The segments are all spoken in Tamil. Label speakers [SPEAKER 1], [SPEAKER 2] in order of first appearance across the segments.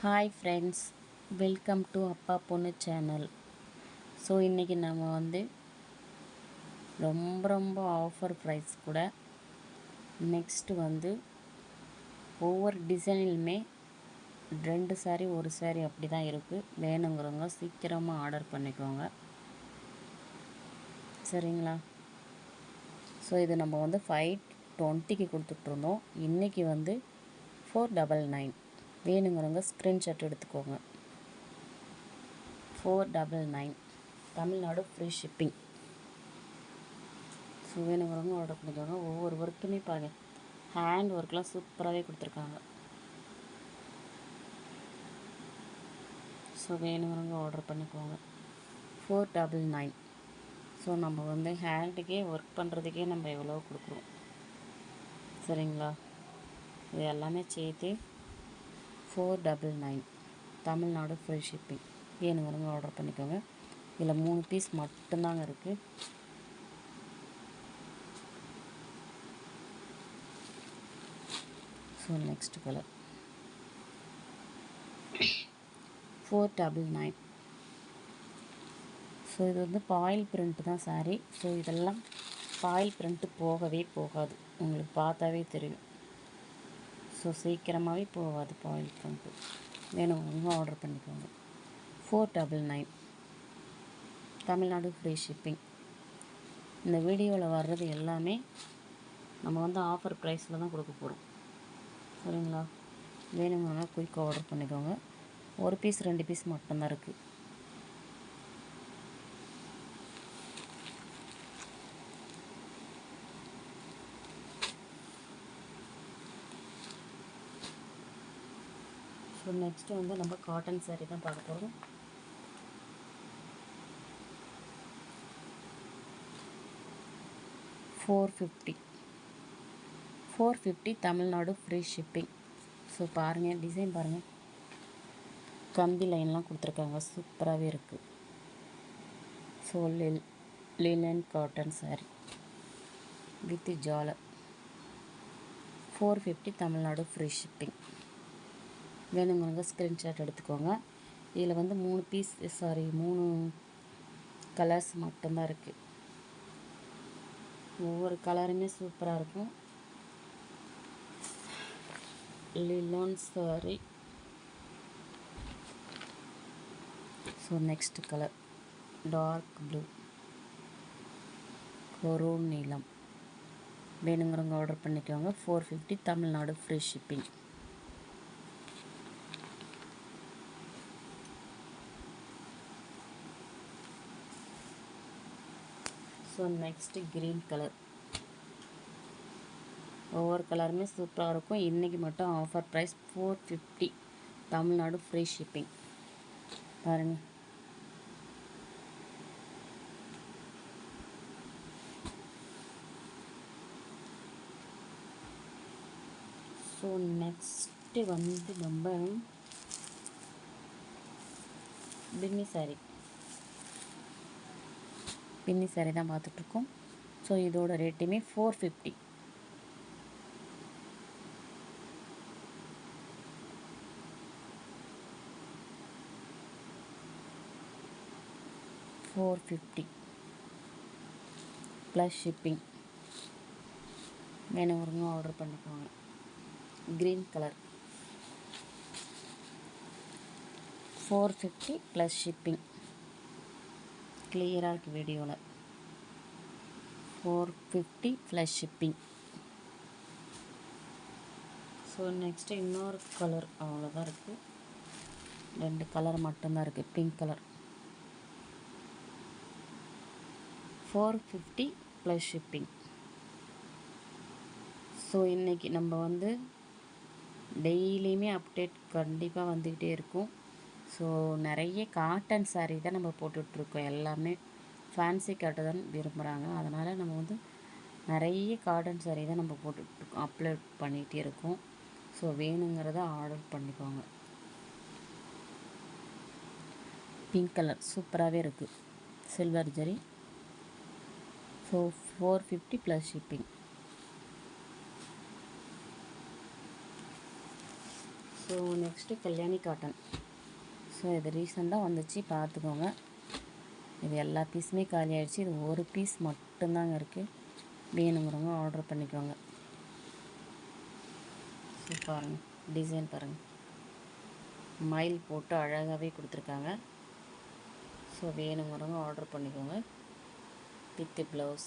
[SPEAKER 1] ஹாய் ஃப்ரெண்ட்ஸ் வெல்கம் டு அப்பா பொண்ணு சேனல் ஸோ இன்றைக்கி நம்ம வந்து ரொம்ப ரொம்ப ஆஃபர் ப்ரைஸ் கூட நெக்ஸ்ட்டு வந்து ஒவ்வொரு டிசைனிலுமே ரெண்டு சாரி ஒரு சாரி அப்படி தான் இருக்குது வேணுங்கிறவங்க சீக்கிரமாக ஆர்டர் பண்ணிக்கோங்க. சரிங்களா? ஸோ இது நம்ம வந்து ஃபைவ் டுவெண்ட்டிக்கு கொடுத்துட்ருந்தோம் இன்றைக்கி வந்து ஃபோர் டபுள் நைன் வேணுங்கிறவங்க ஸ்க்ரீன்ஷாட் எடுத்துக்கோங்க. Four double nine Tamil Nadu free shipping so வேணுங்கிறவங்க ஆர்டர் பண்ணிக்கோங்க ஒவ்வொரு ஒர்க்குமே பாருங்கள் ஹேண்ட் ஒர்க்லாம் சூப்பராகவே கொடுத்துருக்காங்க. ஸோ வேணுங்கிறவங்க ஆர்டர் பண்ணிக்கோங்க. ஃபோர் டபுள் நைன் ஸோ நம்ம வந்து ஹேண்டுக்கே ஒர்க் பண்ணுறதுக்கே நம்ம எவ்வளோ கொடுக்குறோம். சரிங்களா? இது எல்லாமே சேர்த்து four double nine Tamil Nadu free shipping வேணுங்கிறவங்க ஆர்டர் பண்ணிக்கோங்க? இதில் மூணு பீஸ் மட்டும்தாங்க இருக்குது so next colour four double nine so இது வந்து பாயில் பிரிண்ட் தான் சாரீ ஸோ இதெல்லாம் பாயில் பிரிண்ட்டு போகவே போகாது. உங்களுக்கு பார்த்தாவே தெரியும். ஸோ சீக்கிரமாகவே போகாது பாயில் பிரிண்ட்டு வேணுங்க ஆர்டர் பண்ணிக்கோங்க. Four double nine Tamil Nadu free shipping இந்த வீடியோவில் வர்றது எல்லாமே நம்ம வந்து ஆஃபர் ப்ரைஸில் தான் கொடுக்க போகிறோம் சரிங்களா? வேணுங்கன்னா குயிக்காக ஆர்டர் பண்ணிக்கோங்க. ஒரு பீஸ் ரெண்டு பீஸ் மட்டும்தான் இருக்குது ஸோ நெக்ஸ்ட்டு வந்து நம்ம காட்டன் சாரீ தான் பார்க்க போகிறோம் four fifty four fifty Tamil Nadu free shipping so பாருங்கள் டிசைன் பாருங்கள் கம்பி லைன்லாம் கொடுத்துருக்காங்க. சூப்பராகவே இருக்குது ஸோ லில் linen cotton saree with ஜாலர் four fifty Tamil Nadu free shipping வேணுங்கிறவங்க ஸ்க்ரீன்ஷாட் எடுத்துக்கோங்க. இதில் வந்து மூணு பீஸ் சாரி மூணு கலர்ஸ் மட்டும்தான் இருக்குது ஒவ்வொரு கலருமே சூப்பராக இருக்கும். லிலோன் sari so next colour dark blue கொரோ நீளம் வேணுங்கிறவங்க ஆர்டர் பண்ணிக்கோங்க. Four fifty Tamil Nadu free shipping so next green colour ஒவ்வொரு கலருமே சூப்பராக இருக்கும். இன்றைக்கி மட்டும் offer price four fifty Tamil Nadu free shipping பாருங்கள் ஸோ நெக்ஸ்ட்டு வந்து நம்ம பின்னி சாரி பின்னி சரி தான் பார்த்துட்ருக்கோம். ஸோ இதோட ரேட்டுமே four fifty four fifty plus shipping வேணுங்கிறவங்க ஆர்டர் பண்ணிக்கோங்க. Green colour four fifty plus shipping கிளியராக இருக்குது வீடியோவில் four fifty plus shipping so next இன்னொரு கலர் அவ்வளோதான் இருக்குது ரெண்டு கலர் மட்டும்தான் இருக்குது pink colour four fifty plus shipping so இன்றைக்கி நம்ம வந்து டெய்லியுமே அப்டேட் கண்டிப்பாக வந்துக்கிட்டே இருக்கும். ஸோ நிறைய காட்டன் saree தான் நம்ம போட்டுட்ருக்கோம். எல்லாமே ஃபேன்சி காட்டு தான் விரும்புகிறாங்க அதனால் நம்ம வந்து நிறைய காட்டன் saree தான் நம்ம போட்டுட்ருக்கோம். அப்லோட் பண்ணிகிட்டே இருக்கோம். ஸோ வேணுங்கிறத ஆர்டர் பண்ணிக்கோங்க. பிங்க் கலர் சூப்பராகவே இருக்குது silver zari so four fifty plus shipping so next Kalyani cotton so இது ரீசெண்டாக வந்துச்சு. பார்த்துக்கோங்க இது எல்லா பீஸுமே காலி ஆகிடுச்சு இது ஒரு பீஸ் மட்டும்தாங்க இருக்குது வேணுங்கிறவங்க ஆர்டர் பண்ணிக்கோங்க. ஸோ பாருங்கள் டிசைன் பாருங்கள் மயில் போட்டு அழகாகவே கொடுத்துருக்காங்க. ஸோ வேணுங்கிறவங்க ஆர்டர் பண்ணிக்கோங்க. With blouse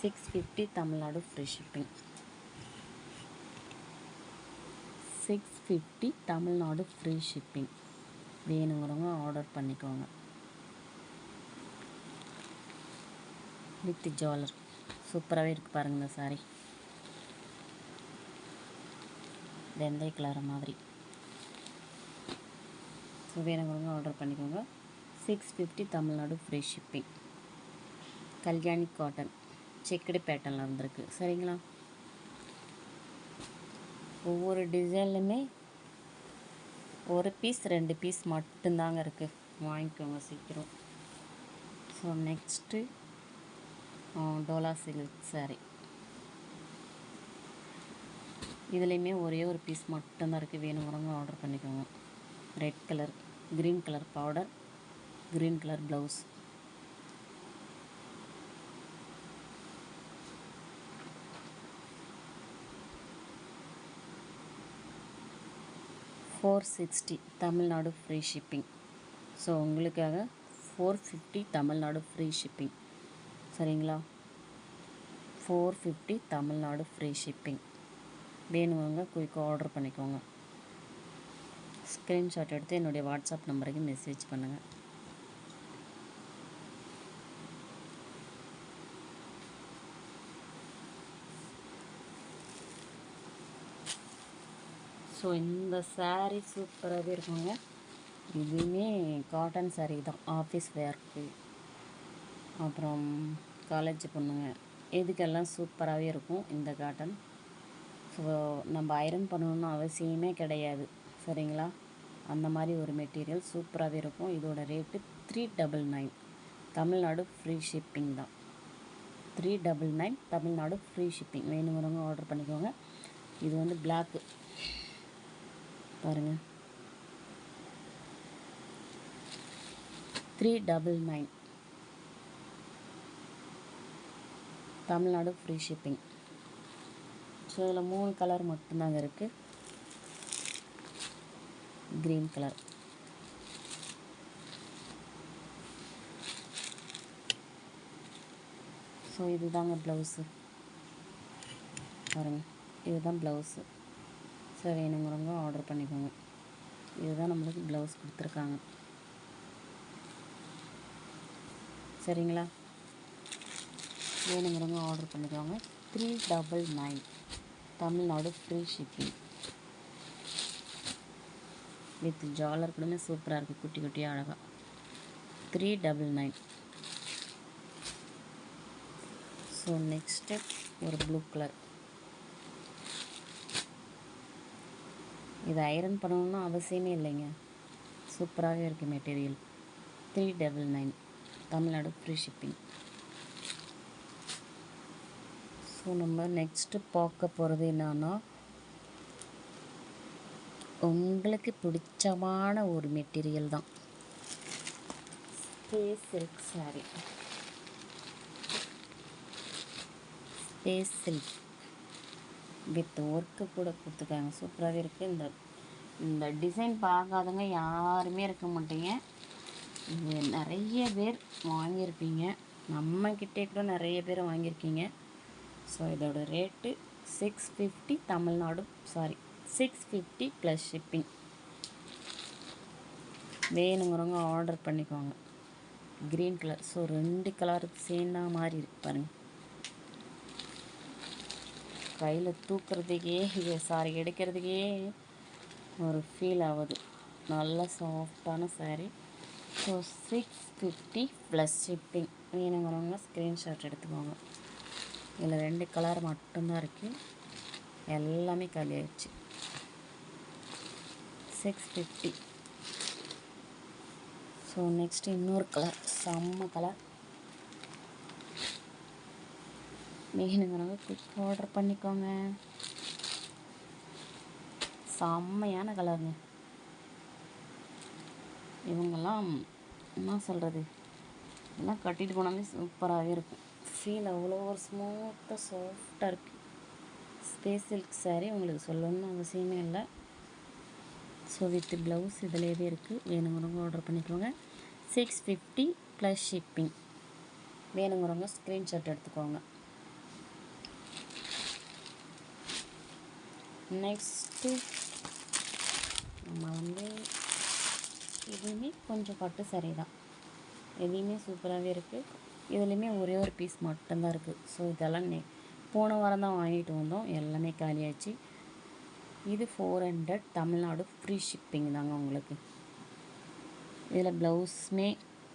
[SPEAKER 1] six fifty Tamil Nadu free shipping six fifty Tamil Nadu free shipping வேணுங்கிறவங்க ஆர்டர் பண்ணிக்கோங்க. வித் ஜுவல்லர் சூப்பராகவே இருக்குது பாருங்கள் இந்த சாரீ வெந்தய கலர் மாதிரி. ஸோ வேணுங்கிறவங்க ஆர்டர் பண்ணிக்கோங்க. Six fifty Tamil Nadu free shipping Kalyani cotton checked பேட்டனில் இருந்திருக்கு சரிங்களா? ஒவ்வொரு டிசைன்லையுமே ஒரு பீஸ் ரெண்டு பீஸ் மட்டும்தாங்க இருக்குது வாங்கிக்கோங்க சீக்கிரம். So next Dola silk sari இதுலேயுமே ஒரே ஒரு பீஸ் மட்டும்தான் இருக்குது வேணுங்கிறவங்க ஆர்டர் பண்ணிக்கோங்க. Red colour green colour powder green colour blouse four sixty Tamil Nadu free shipping so உங்களுக்காக four fifty Tamil Nadu free shipping சரிங்களா? Four fifty Tamil Nadu free shipping வேணுங்க குயிக்காக ஆர்டர் பண்ணிக்கோங்க. ஸ்க்ரீன்ஷாட் எடுத்து என்னுடைய வாட்ஸ்அப் நம்பருக்கு மெசேஜ் பண்ணுங்கள் ஸோ இந்த சாரீ சூப்பராகவே இருக்குங்க. இதுவுமே காட்டன் சாரீ தான். ஆஃபீஸ் வேர்க்கு அப்புறம் காலேஜ் பொண்ணுங்க. இதுக்கெல்லாம் சூப்பராகவே இருக்கும் இந்த காட்டன் ஸோ நம்ம ஐரன் பண்ணணும்னு அவசியமே கிடையாது. சரிங்களா? அந்த மாதிரி ஒரு மெட்டீரியல் சூப்பராகவே இருக்கும். இதோட rate three double nine Tamil Nadu free shipping தான். Three double nine Tamil Nadu free shipping வேணுங்கிறவங்க ஆர்டர் பண்ணிக்கோங்க. இது வந்து பிளாக்கு பாருங்கள் three double nine Tamil Nadu free shipping so இதில் மூணு கலர் மட்டும்தாங்க இருக்குது க்ரீன் கலர் ஸோ இதுதாங்க ப்ளவுஸு பாருங்கள் இதுதான் ப்ளவுஸு ஸோ வேணுங்கிறவங்க ஆர்டர் பண்ணிக்கோங்க. இதுதான் நம்மளுக்கு ப்ளவுஸ் கொடுத்துருக்காங்க. சரிங்களா? வேணுங்கிறவங்க ஆர்டர் பண்ணிக்கோங்க. Three double nine Tamil Nadu free shipping with ஜாலர் கூடமே சூப்பராக இருக்குது குட்டி குட்டியாக அழகாக three double nine so next ஒரு ப்ளூ கலர் இது ஐரன் பண்ணணும்னு அவசியமே இல்லைங்க. சூப்பராகவே இருக்குது material three double nine Tamil Nadu free shipping so நம்ம நெக்ஸ்ட்டு பார்க்க போகிறது என்னன்னா உங்களுக்கு பிடிச்சமான ஒரு மெட்டீரியல் தான். Space silk sari space silk with work கூட கொடுத்துருக்காங்க. சூப்பராகவே இருக்குது இந்த இந்த டிசைன் பார்க்காதவங்க யாருமே இருக்க மாட்டீங்க. இது நிறைய பேர் வாங்கியிருப்பீங்க. நம்மக்கிட்டே கூட நிறைய பேர் வாங்கியிருக்கீங்க. ஸோ இதோட rate six fifty Tamil Nadu sorry six fifty plus shipping வேணுங்கிறவங்க ஆர்டர் பண்ணிக்கோங்க. க்ரீன் கலர் ஸோ ரெண்டு கலர் சேர்ந்தா மாதிரி இருக்கு பாருங்கள் கையில் தூக்கிறதுக்கே சாரி எடுக்கிறதுக்கே ஒரு ஃபீல் ஆகுது. நல்ல சாஃப்டான sari so six fifty plus shipping வேணுங்கிறவங்க ஸ்க்ரீன்ஷாட் எடுத்துக்கோங்க. இதில் ரெண்டு கலர் மட்டும்தான் இருக்குது எல்லாமே காலி ஆயிடுச்சு. சிக்ஸ் ஃபிஃப்டி ஸோ நெக்ஸ்ட் இன்னொரு கலர் செம்ம கலர் வேணுங்கிறவங்க குயிக் ஆர்டர் பண்ணிக்கோங்க. செம்மையான கலருங்க. இவங்கெல்லாம் என்ன சொல்கிறது எல்லாம் கட்டிட்டு போனாலே சூப்பராகவே இருக்கும். ஃபீல் அவ்வளோ ஒரு ஸ்மூத்தாக சாஃப்டாக இருக்குது ஸ்பேஸ் சில்க் சாரீ உங்களுக்கு சொல்லணும்னு அவசியமே இல்லை. ஸோ வித் ப்ளவுஸ் இதிலேயே இருக்குது வேணுங்கிறவங்க ஆர்டர் பண்ணிக்கோங்க. சிக்ஸ் ஃபிஃப்டி ப்ளஸ் ஷிப்பிங் வேணுங்கிறவங்க ஸ்க்ரீன்ஷாட் எடுத்துக்கோங்க. நெக்ஸ்ட்டு நம்ம வந்து இதுவுமே கொஞ்சம் பட்டு சரி தான். எதையுமே சூப்பராகவே இருக்குது இதுலேயுமே ஒரே ஒரு பீஸ் மட்டும்தான் இருக்குது ஸோ இதெல்லாம் நெ போன வாரம் தான் வாங்கிட்டு வந்தோம். எல்லாமே காலியாச்சு. இது four hundred Tamil Nadu free shipping தாங்க உங்களுக்கு. இதில் ப்ளவுஸுமே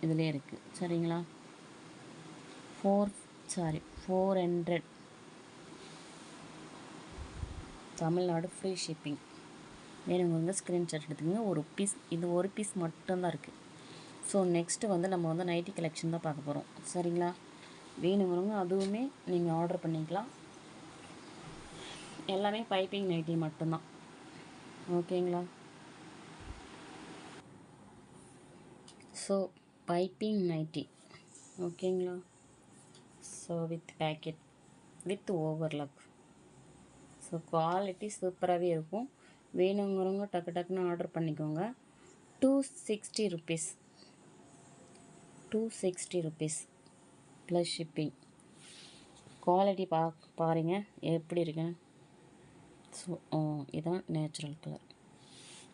[SPEAKER 1] இதிலே இருக்குது சரிங்களா? Four sorry four hundred Tamil Nadu free shipping வேணுங்கிறவங்க ஸ்க்ரீன்ஷாட் எடுத்துக்கோங்க. ஒரு பீஸ் இது ஒரு பீஸ் மட்டும்தான் இருக்குது ஸோ நெக்ஸ்ட்டு வந்து நம்ம வந்து நைட்டி கலெக்ஷன் தான் பார்க்க போகிறோம் சரிங்களா? வேணுங்கிறவங்க அதுவுமே நீங்கள் ஆர்டர் பண்ணிக்கலாம். எல்லாமே பைப்பிங் நைட்டி மட்டும்தான். ஓகேங்களா ஸோ பைப்பிங் நைட்டி ஓகேங்களா so with packet with overlock so quality சூப்பராகவே இருக்கும். வேணுங்கிறவங்க டக்கு டக்குன்னு ஆர்டர் பண்ணிக்கோங்க. Two sixty rupees two sixty rupees plus shipping quality பா பாருங்க எப்படி இருக்குன்னு ஸோ இதான் நேச்சுரல் கலர்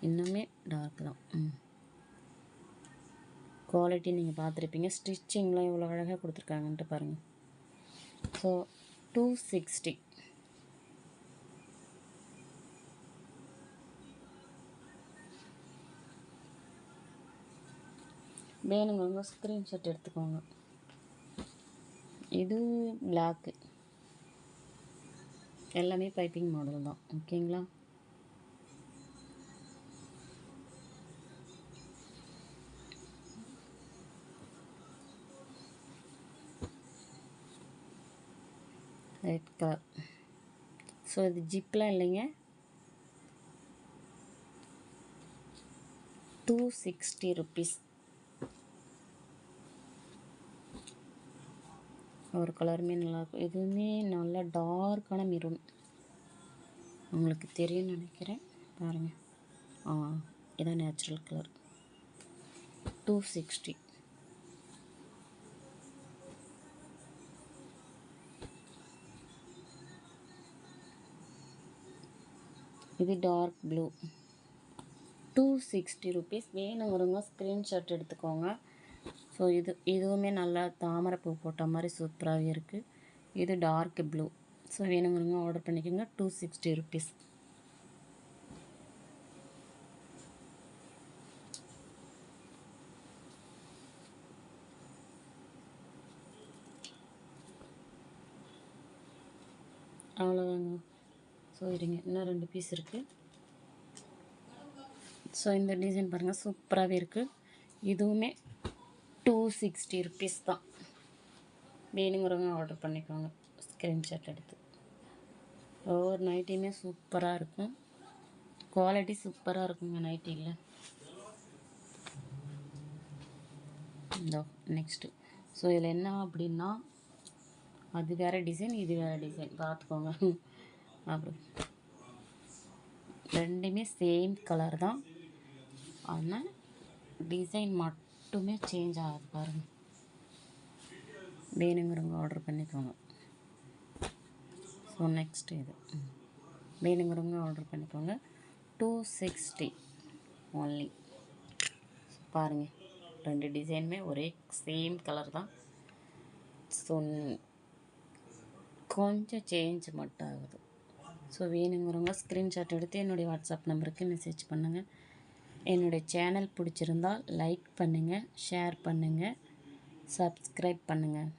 [SPEAKER 1] இன்னுமே டார்க் தான். ம். குவாலிட்டி நீங்கள் பார்த்துருப்பீங்க. ஸ்டிச்சிங்லாம் எவ்வளோ அழகாக கொடுத்துருக்காங்கன்ட்டு பாருங்கள் ஸோ டூ சிக்ஸ்டி வேணுங்கிறவங்க ஸ்க்ரீன்ஷாட் எடுத்துக்கோங்க. இது பிளாக்கு எல்லாமே பைப்பிங் மாடல் தான். ஓகேங்களா ரெட் கலர் ஸோ இது ஜிப்லாம் இல்லைங்க. டூ சிக்ஸ்டி ருபீஸ் ஒரு கலருமே நல்லாயிருக்கும் இதுவுமே நல்லா டார்க்கான மெரூன் உங்களுக்கு தெரியும்னு நினைக்கிறேன். பாருங்கள் ஆ இதான் நேச்சுரல் கலர் டூ சிக்ஸ்டி இது dark blue two sixty rupees வேணுங்கிறவங்க ஸ்க்ரீன்ஷாட் எடுத்துக்கோங்க. ஸோ இது இதுவுமே நல்லா தாமரை பூ போட்ட மாதிரி சூப்பராகவே இருக்குது இது டார்க் ப்ளூ ஸோ வேணுங்கிறவங்க ஆர்டர் பண்ணிக்கோங்க. டூ சிக்ஸ்டி ருபீஸ் அவ்வளோதாங்க ஸோ இருங்க. இன்னும் ரெண்டு பீஸ் இருக்குது ஸோ இந்த டிசைன் பாருங்கள் சூப்பராகவே இருக்குது இதுவுமே டூ சிக்ஸ்டி ருபீஸ் தான். வேணுங்கிறவங்க ஆர்டர் பண்ணிக்கோங்க. ஸ்க்ரீன்ஷாட் எடுத்து. ஒவ்வொரு நைட்டியுமே சூப்பராக இருக்கும். குவாலிட்டி சூப்பராக இருக்குங்க நைட்டியில் இந்த நெக்ஸ்ட்டு ஸோ இதில் என்ன அப்படின்னா அது வேறு டிசைன் இது வேறு டிசைன் பார்த்துக்கோங்க. அப்புறம் ரெண்டுமே சேம் கலர் தான். ஆனால் டிசைன் மட்டும் மட்டுமே சேஞ்ச் ஆகுது பாருங்கள் வேணுங்கிறவங்க ஆர்டர் பண்ணிக்கோங்க. ஸோ நெக்ஸ்ட் இது. வேணுங்கிறவங்க ஆர்டர் பண்ணிக்கோங்க. டூ சிக்ஸ்டி ஒன்லி பாருங்கள் ரெண்டு டிசைனுமே ஒரே சேம் கலர் தான். ஸோ கொஞ்சம் சேஞ்ச் மட்டும் ஆகுது. ஸோ வேணுங்கிறவங்க ஸ்க்ரீன்ஷாட் எடுத்து என்னுடைய வாட்ஸ்அப் நம்பருக்கு மெசேஜ் பண்ணுங்கள் என்னுடைய சேனல் பிடிச்சிருந்தால் லைக் பண்ணுங்கள் ஷேர் பண்ணுங்கள் சப்ஸ்கிரைப் பண்ணுங்கள்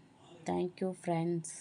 [SPEAKER 1] தேங்க்யூ ஃப்ரெண்ட்ஸ்